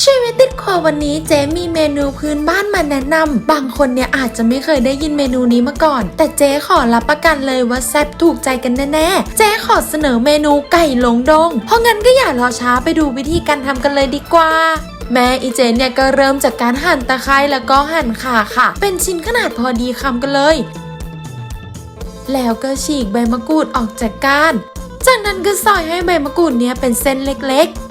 ชีวิตติดครัววันนี้เจ๊มีเมนูพื้นบ้านมาแนะนำบางคนเนี่ยอาจจะไม่เคยได้ยินเมนูนี้มาก่อน แต่เจ๊ขอรับประกันเลยว่าแซ่บถูกใจกันแน่ๆ เจ๊ขอเสนอเมนูไก่หลงดง เพราะงั้นก็อย่ารอช้าไปดูวิธีการทำกันเลยดีกว่าแม่อีเจนเนี่ยก็เริ่มจากการหั่นตะไคร้แล้วก็หั่นข่าค่ะ เป็นชิ้นขนาดพอดีคำกันเลย แล้วก็ฉีกใบมะกรูดออกจากก้าน จากนั้นก็ซอยให้ใบมะกรูดเนี้ยเป็นเส้นเล็กๆ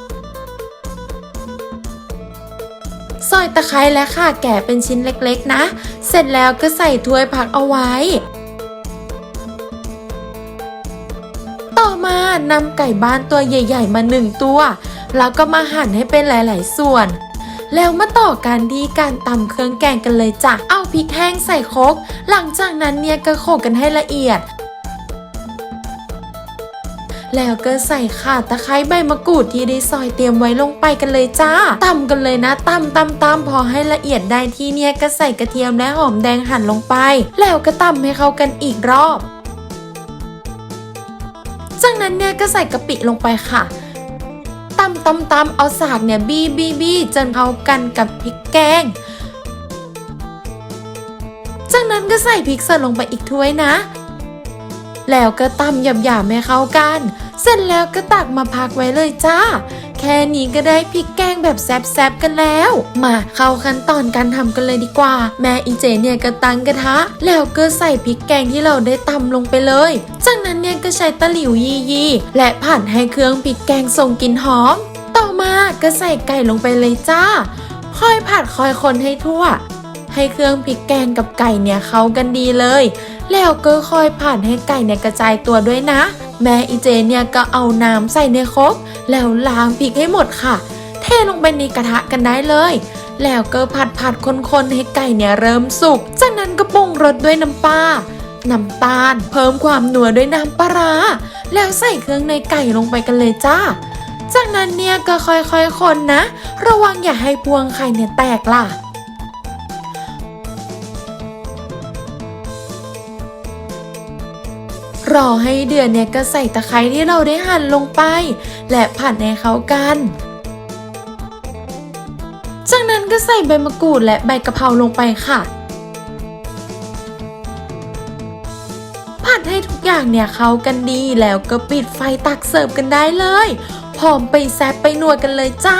ซอยตะไคร้และข่าแก่เป็นชิ้นเล็กๆนะ เสร็จแล้วก็ใส่ถ้วยผักเอาไว้ ต่อมานำไก่บ้านตัวใหญ่ ๆ มาหนึ่งตัว แล้วก็มาหั่นให้เป็นหลาย ๆ ส่วน แล้วมาต่อกันที่การตำเครื่องแกงกันเลยจ้ะ เอาพริกแห้งใส่ครก หลังจากนั้นเนี่ยก็โขลกกันให้ละเอียด แล้วก็ใส่ข่าตะไคร้ใบมะกรูดที่ได้ซอยเตรียมไว้ลงไปกันเลยจ้าตำกันเลยนะตำตำตำพอให้ละเอียดได้ที่เนี่ยก็ใส่กระเทียมและหอมแดงหั่นลงไป แล้วก็ตำให้เข้ากันอีกรอบ จากนั้นเนี่ยก็ใส่กะปิลงไปค่ะตำตำตำเอาสากเนี่ยบี้บี้บี้จนเข้ากันกับพริกแกง จากนั้นก็ใส่พริกสดลงไปอีกถ้วยนะ แล้วก็ตำหยาบๆให้เข้ากัน เสร็จแล้วก็ตักมาพักไว้เลยจ้า แค่นี้ก็ได้พริกแกงแบบแซบๆกันแล้ว มาเข้าขั้นตอนการทำกันเลยดีกว่า แม่อีเจเนี่ยก็ตั้งกระทะ แล้วก็ใส่พริกแกงที่เราได้ตำลงไปเลย จากนั้นเนี่ยก็ใช้ตะหลิวยียีๆและผัดให้เครื่องพริกแกงส่งกลิ่นหอม ต่อมาก็ใส่ไก่ลงไปเลยจ้า ค่อยผัดค่อยคนให้ทั่วให้เครื่องพริกแกงกับไก่เนี่ยเข้ากันดีเลย แล้วก็ค่อยผ่านให้ไก่เนี่ยกระจายตัวด้วยนะ แม่อีเจเนี่ยก็เอาน้ำใส่ในครกแล้วล้างพริกให้หมดค่ะ เทลงไปในกระทะกันได้เลย แล้วก็ผัดผัดคนๆให้ไก่เนี่ยเริ่มสุก จากนั้นก็ปรุงรสด้วยน้ำปลาน้ำตาล เพิ่มความหนัวด้วยน้ำปลาราแล้วใส่เครื่องในไก่ลงไปกันเลยจ้า จากนั้นเนี่ยก็ค่อยๆคนนะ ระวังอย่าให้พวงไข่เนี่ยแตกล่ะ รอให้เดือดเนี่ยก็ใส่ตะไคร้ที่เราได้หั่นลงไป และผัดให้เข้ากัน จากนั้นก็ใส่ใบมะกรูดและใบกะเพราลงไปค่ะ ผัดให้ทุกอย่างเนี่ยเข้ากันดีแล้วก็ปิดไฟตักเสิร์ฟกันได้เลย พร้อมไปแซบไปนวดกันเลยจ้า